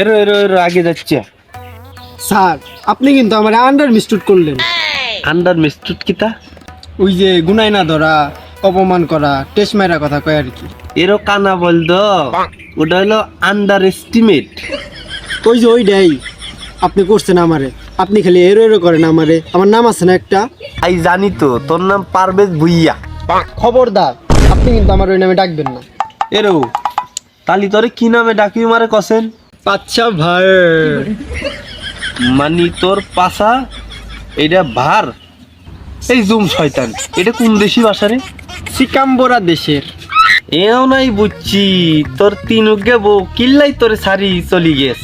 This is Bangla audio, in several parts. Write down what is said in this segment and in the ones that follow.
এরো এরো এরো আগে যাচ্ছে। স্যার আপনি কিন্তু আমার আন্ডার মিস্টুট করলেন। আন্ডার মিস্টুট কিতা ওই যে গুনাই না ধরা অপমান করা টেস্ট মাইরা কথা কয় আর কি। এরো কানা বলতো ওটা হলো আন্ডার এস্টিমেট ওই যে ওইটাই আপনি করছেন আমারে। আপনি খালি এরো এরো করেন আমারে। আমার নাম আছে না একটা? আই জানি তো তোর নাম পারভেজ ভুইয়া। খবরদার আপনি কিন্তু আমার ওই নামে ডাকবেন না। এরো তালি তোরে কি নামে ডাকি মারে কসেন? আচ্ছা ভাই মানি তোর পাশা এটা ভার। এই জুম শয়তান এটা কোন দেশি ভাষা রে? সিকাম্বরা দেশের। এও নাই বুঝছি তোর তিন উগে বউ কিল্লাই তোরে সারি চলি গেছ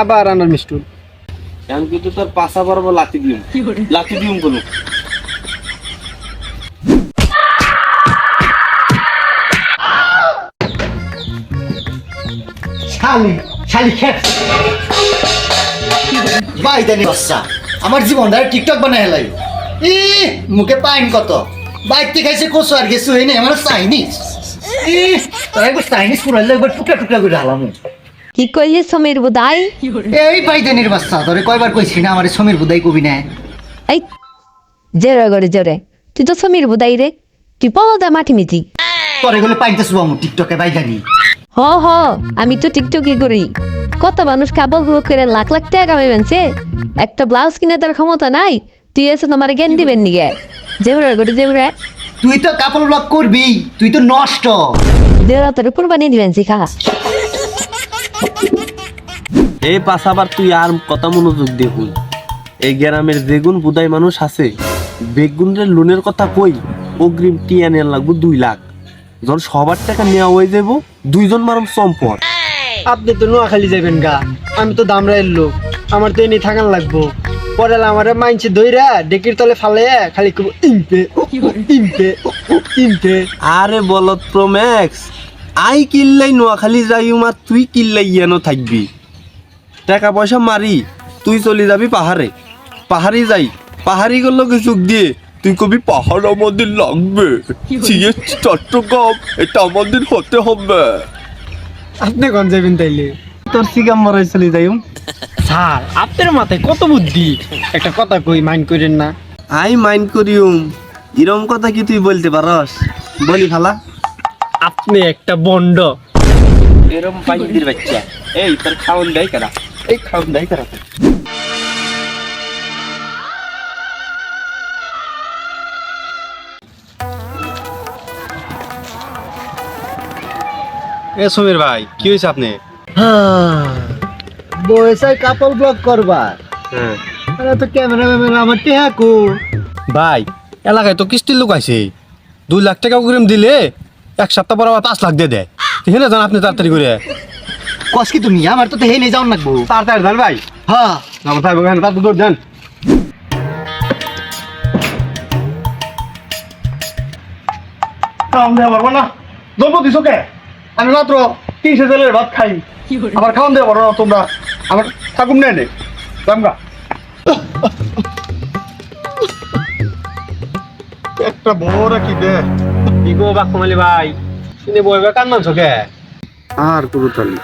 আবার আন্ডার মিস্টুট এখন কিন্তু তোর পাশা পারব লাতি দিম। লাতি দিম কোনো শালি। শালি খেট ভাই জানি বাচ্চা আমার জীবনটা টিকটক বানাই হেলাই ই মুখে পাইন কত? বাইকতে খাইছে কচু আর গেছু এই নেই আমার চাইনিজ ই তারা একবার চাইনিজ পুরাইলে একবার টুকরা টুকরা করে হালাম। কি কইলে সমীর বুদাই? এই বাইদানির বাচ্চা তোরে কয়বার কইছি না আমার সমীর বুদাই কবি না এই জেরে করে জেরে তুই তো সমীর বুদাই রে তুই পদা মাটি মিটি। তোরে গেলে পাইতে শুভ আমার টিকটকে বাইদানি হ হ আমি তো টিকটকই করি। কত মানুষ কাবল করে লাখ লাখ টাকা কামাইবেনছে। একটা ব্লাউজ কিনে তার ক্ষমতা নাই তুই এসে তোমার জ্ঞান দিবেন নিগে জেবরা করে জেবরা তুই তো কাপড় ব্লক করবি তুই তো নষ্ট। জেবরা তোর উপর বানিয়ে দিবেন শিখা। এই পাশাবার তুই আর কথা মনোযোগ দেখুন এই গ্রামের যেগুন বুদাই মানুষ আছে। বেগুনের লোনের কথা কই? অগ্রিম টিয়া নেওয়া লাগবো দুই লাখ। যখন সবার টাকা নেওয়া হয়ে যাব দুইজন মারম সম্পদ। আপনি তো নোয়াখালী যাবেন গা। আমি তো দামরাইল লোক। আমার তো এনে থাকান লাগবো। পরে আমার মাইনছে দইরা ডেকির তলে ফালে খালি ইমপে ইমপে ইমপে। আরে বলত প্রম্যাক্স আই কিল্লাই নোয়াখালী যাই মা তুই কিল্লাই ইয়ানো থাকবি। টাকা পয়সা মারি তুই চলে যাবি পাহাড়ে। পাহাড়ি যাই পাহাড়ি গুলো চুক দিয়ে। তুই কবি পাহাড় আমাদের লাগবে। সিএস চট্টগ্রাম এটা আমাদের হতে হবে। আপনি কোন যাবেন তাইলে? তোর সিগাম মরাই চলে যাই স্যার আপনার মাথায় কত বুদ্ধি? একটা কথা কই মাইন্ড করেন না। আই মাইন্ড করিউম এরম কথা কি তুই বলতে পারস? বলি খালা আপনি একটা বন্ড। এরম পাইন্দির বাচ্চা। এই তোর খাওন দেয় কেনা এই খাওন দেয় কেনা এ সমীর ভাই কি হয়েছে আপনি? বয়সায় কাপড় ব্লক করবার। হ্যাঁ। আরে তো ক্যামেরা ম্যামেরা আমার টেহাকু ভাই এলাকায় তো কিস্তির লোক আছে দুই লাখ টাকা অগ্রিম দিলে এক সপ্তাহ পর আবার পাঁচ লাখ দিয়ে দেয়। হেনে যান আপনি তাড়াতাড়ি করে। কস কি তুমি? আমার তো হেই নিয়ে যাও নাকবো তাড়াতাড়ি যান ভাই। হ্যাঁ আমার ভাই বোন তাড়াতাড়ি দৌড় পারব না। জন্ম দিছো কে? আমি মাত্র তিনশো জেলের ভাত খাই। আবার খাওয়ান দেওয়া পারো না তোমরা আমার থাকুম নেই নে। জামগা একটা বড় কি দে? কি গো বাকুমালি ভাই? শুনে বইবে কান মানছো কে আর কুরুতালি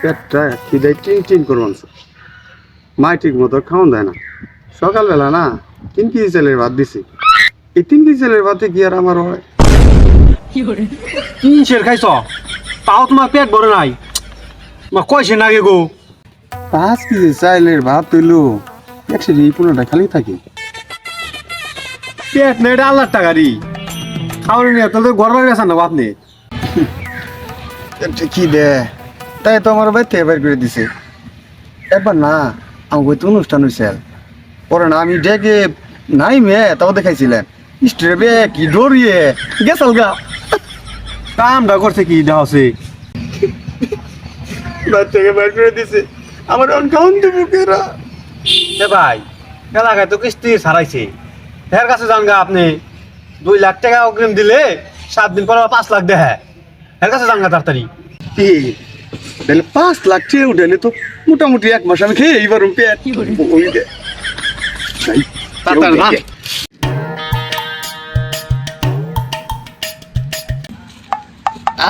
পেটটা খিদাই টিন টিন করে মানছে মাই ঠিক মতো খাওয়ান দেয় না। সকালবেলা না তিন কেজি চালের ভাত দিছি। এই তিন কেজি চালের ভাতে কি আর আমার হয়? তিন সের খাইছ? তাও তোমার পেট ভরে নাই। মা কয়সে নাগে গো। পাঁচ কেজি চাইলের ভাত তৈলো একশো এই পনেরোটা খালি থাকি। পেট নেই এটা আল্লাহর টাকারি খাওয়ানি নিয়ে তাহলে ঘর বাড়ি আছেন না? আপনি কি দে তাই তো আমার ভাই বের করে দিছে। এবার না আমাকে তো অনুষ্ঠান হয়েছে পরে না আমি ডেকে নাই মেয়ে তাও দেখাইছিলেন স্ট্রেবে কি ডরিয়ে গেছাল গা কামটা করছে কি দেওয়া আছে বাচ্চাকে বের করে দিছে। আমার অনকাউন্ট দেবো কেরা এ ভাই এলাকায় তো কিস্তি ছাড়াইছে। এর কাছে যান গা আপনি দুই লাখ টাকা অগ্রিম দিলে সাত দিন পর পাঁচ লাখ দেয়। এর কাছে যান গা তাড়াতাড়ি তাহলে পাঁচ লাখ টাকা উঠেলে তো মোটামুটি এক মাস আমি খেয়ে এইবার পেট। ওই দে তাড়াতাড়ি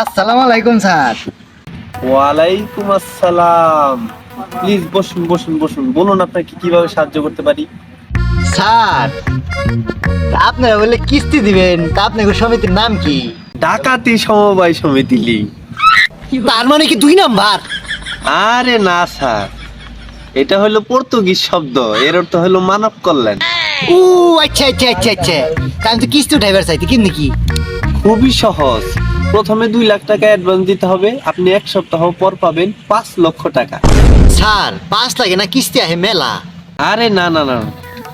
আসসালামু আলাইকুম স্যার। ওয়ালাইকুম আসসালাম। প্লিজ বসুন বসুন বসুন। বলুন আপনাকে কীভাবে সাহায্য করতে পারি? স্যার আপনারা বলে কিস্তি দিবেন তা আপনাকে সমিতির নাম কি? ডাকাতি সমবায় সমিতি লিগ তার মানে কি দুই নাম্বার? আরে না স্যার। এটা হলো পর্তুগিজ শব্দ এর অর্থ হলো মানব কল্যাণ। ও আচ্ছা আচ্ছা আচ্ছা আচ্ছা। তা আমি তো কিস্তি উঠাইবার চাইতে কিন্তু কি? খুবই সহজ। প্রথমে দুই লাখ টাকা অ্যাডভান্স দিতে হবে। আপনি এক সপ্তাহ পর পাবেন পাঁচ লক্ষ টাকা। স্যার পাঁচ লাগে না কিস্তি আহে মেলা। আরে না না না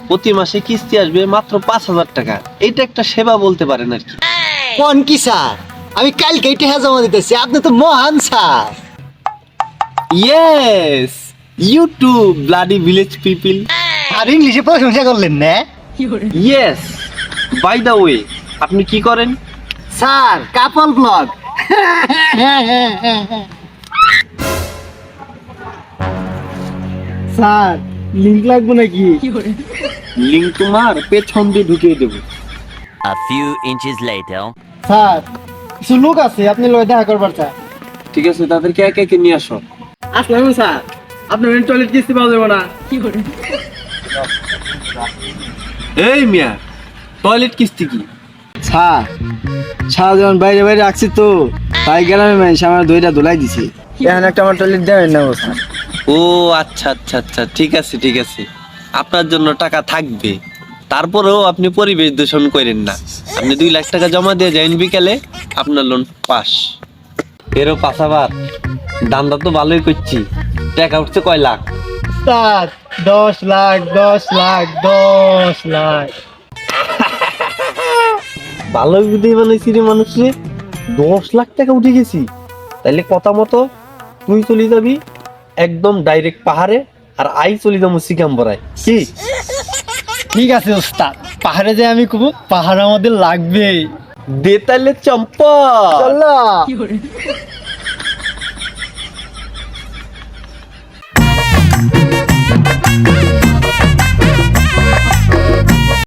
প্রতি মাসে কিস্তি আসবে মাত্র পাঁচ হাজার টাকা। এটা একটা সেবা বলতে পারেন আর কি। কোন কি স্যার? আমি কালকে টেহা জমা দিতেছি। আপনি তো মহান sir. Yes YouTube bloody village people আর ইংলিশে প্রশংসা করলেন না? ইয়েস বাই দ্য ওয়ে আপনি কি করেন? Sir couple vlog sir link লাগবে নাকি? লিঙ্ক তোমার পেছন দিয়ে ঢুকিয়ে দেবো। A few inches later. Sir কিছু লোক আছে আপনি লোক দেখা করবার চায় ঠিক আছে তাদেরকে একে একে নিয়ে আসো। আসলাম স্যার। আপনার টয়লেট কিস্তি পাওয়া যাবে না। কি করে? এই মিয়া টয়লেট কিস্তি কি? স্যার সারাজন বাইরে বাইরে রাখছি তো। তাই গ্রামে মানুষ আমার দইটা ধুলাই দিছে। এখন একটা আমার টয়লেট দেবেন না স্যার ও আচ্ছা আচ্ছা আচ্ছা ঠিক আছে ঠিক আছে। আপনার জন্য টাকা থাকবে। তারপরেও আপনি পরিবেশ দূষণ করেন না। আপনি দুই লাখ টাকা জমা দিয়ে যাইন বিকেলে আপনার লোন পাস। এরও পাশাবার দামটা তো ভালোই করছি। টাকা উঠছে কয় লাখ? স্যার দশ লাখ দশ লাখ দশ লাখ। ভালো বুদ্ধি বানাইছি মানে রে মানুষরে দশ লাখ টাকা উঠে গেছি। তাইলে কথা মতো তুই চলে যাবি একদম ডাইরেক্ট পাহাড়ে আর আই চলে যাব সিকাম্বরায়। কি? ঠিক আছে ওস্তাদ। পাহাড়ে যাই আমি কব পাহাড় আমাদের লাগবে। দে তাইলে চম্পা।